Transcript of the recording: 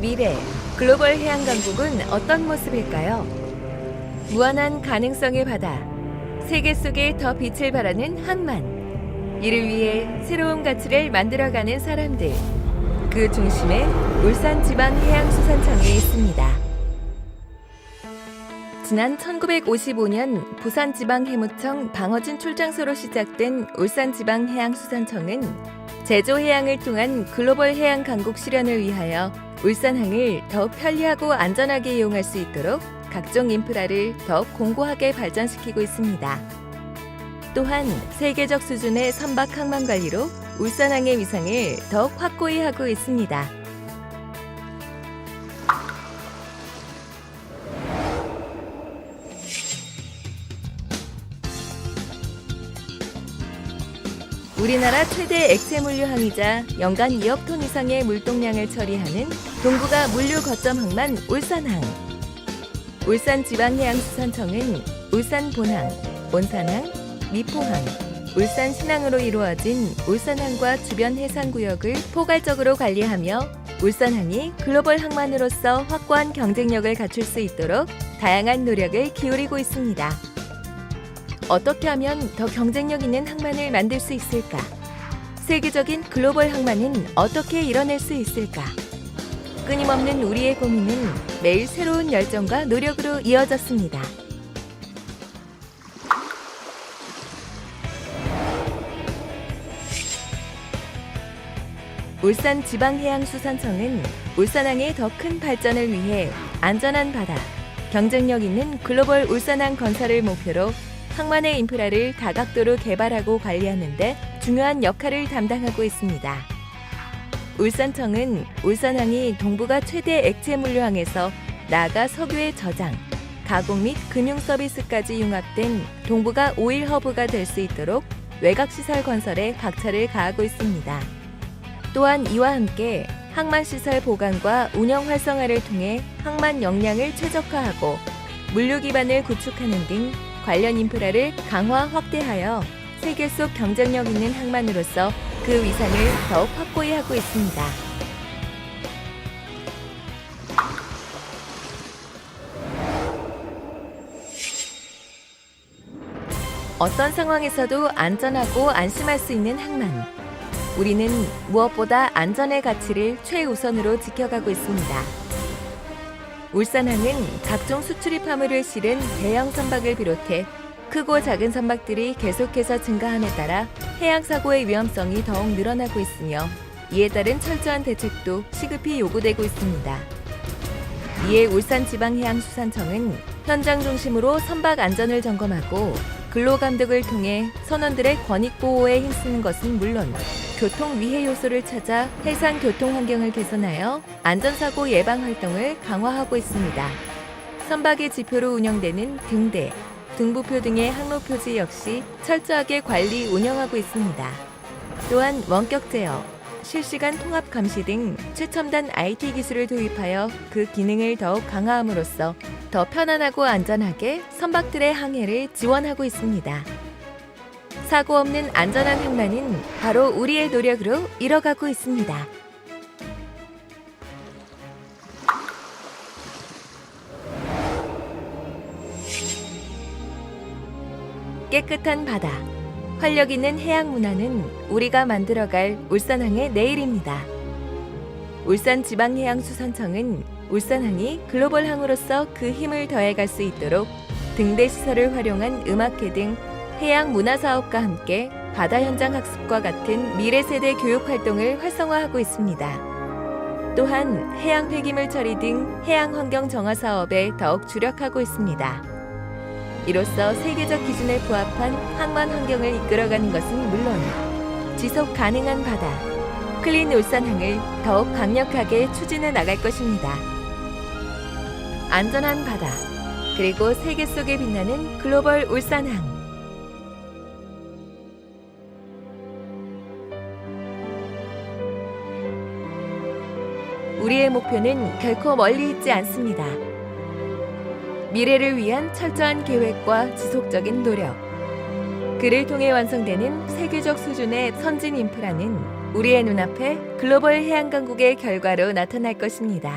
미래 글로벌 해양 강국은 어떤 모습일까요? 무한한 가능성의 바다, 세계 속에 더 빛을 발하는 항만, 이를 위해 새로운 가치를 만들어가는 사람들, 그 중심에 울산지방해양수산청이 있습니다. 지난 1955년 부산지방해무청 방어진 출장소로 시작된 울산지방해양수산청은 제조 해양을 통한 글로벌 해양 강국 실현을 위하여 울산항을 더욱 편리하고 안전하게 이용할 수 있도록 각종 인프라를 더욱 공고하게 발전시키고 있습니다. 또한 세계적 수준의 선박 항만 관리로 울산항의 위상을 더욱 확고히 하고 있습니다. 우리나라 최대 액체 물류 항이자 연간 2억 톤 이상의 물동량을 처리하는 동부가 물류 거점 항만 울산항. 울산지방해양수산청은 울산 본항, 온산항, 미포항, 울산 신항으로 이루어진 울산항과 주변 해상구역을 포괄적으로 관리하며 울산항이 글로벌 항만으로서 확고한 경쟁력을 갖출 수 있도록 다양한 노력을 기울이고 있습니다. 어떻게 하면 더 경쟁력 있는 항만을 만들 수 있을까? 세계적인 글로벌 항만은 어떻게 이뤄낼 수 있을까? 끊임없는 우리의 고민은 매일 새로운 열정과 노력으로 이어졌습니다. 울산 지방해양수산청은 울산항의 더 큰 발전을 위해 안전한 바다, 경쟁력 있는 글로벌 울산항 건설을 목표로 항만의 인프라를 다각도로 개발하고 관리하는데 중요한 역할을 담당하고 있습니다. 울산청은 울산항이 동부가 최대 액체 물류항에서 나아가 석유의 저장, 가공 및 금융 서비스까지 융합된 동부가 오일 허브가 될 수 있도록 외곽 시설 건설에 박차를 가하고 있습니다. 또한 이와 함께 항만 시설 보강과 운영 활성화를 통해 항만 역량을 최적화하고 물류 기반을 구축하는 등 관련 인프라를 강화 확대하여 세계 속 경쟁력 있는 항만으로서 그 위상을 더욱 확고히 하고 있습니다. 어떤 상황에서도 안전하고 안심할 수 있는 항만. 우리는 무엇보다 안전의 가치를 최우선으로 지켜가고 있습니다. 울산항은 각종 수출입 화물을 실은 대형 선박을 비롯해 크고 작은 선박들이 계속해서 증가함에 따라 해양 사고의 위험성이 더욱 늘어나고 있으며 이에 따른 철저한 대책도 시급히 요구되고 있습니다. 이에 울산지방해양수산청은 현장 중심으로 선박 안전을 점검하고 근로 감독을 통해 선원들의 권익 보호에 힘쓰는 것은 물론 교통 위해 요소를 찾아 해상 교통 환경을 개선하여 안전사고 예방 활동을 강화하고 있습니다. 선박의 지표로 운영되는 등대, 등부표 등의 항로 표지 역시 철저하게 관리 운영하고 있습니다. 또한 원격 제어, 실시간 통합 감시 등 최첨단 IT 기술을 도입하여 그 기능을 더욱 강화함으로써 더 편안하고 안전하게 선박들의 항해를 지원하고 있습니다. 사고 없는 안전한 항만은 바로 우리의 노력으로 이뤄가고 있습니다. 깨끗한 바다, 활력 있는 해양 문화는 우리가 만들어갈 울산항의 내일입니다. 울산지방해양수산청은 울산항이 글로벌 항으로서 그 힘을 더해갈 수 있도록 등대 시설을 활용한 음악회 등 해양 문화 사업과 함께 바다 현장 학습과 같은 미래 세대 교육 활동을 활성화하고 있습니다. 또한 해양 폐기물 처리 등 해양 환경 정화 사업에 더욱 주력하고 있습니다. 이로써 세계적 기준에 부합한 항만 환경을 이끌어가는 것은 물론 지속 가능한 바다, 클린 울산항을 더욱 강력하게 추진해 나갈 것입니다. 안전한 바다, 그리고 세계 속에 빛나는 글로벌 울산항. 우리의 목표는 결코 멀리 있지 않습니다. 미래를 위한 철저한 계획과 지속적인 노력. 그를 통해 완성되는 세계적 수준의 선진 인프라는 우리의 눈앞에 글로벌 해양 강국의 결과로 나타날 것입니다.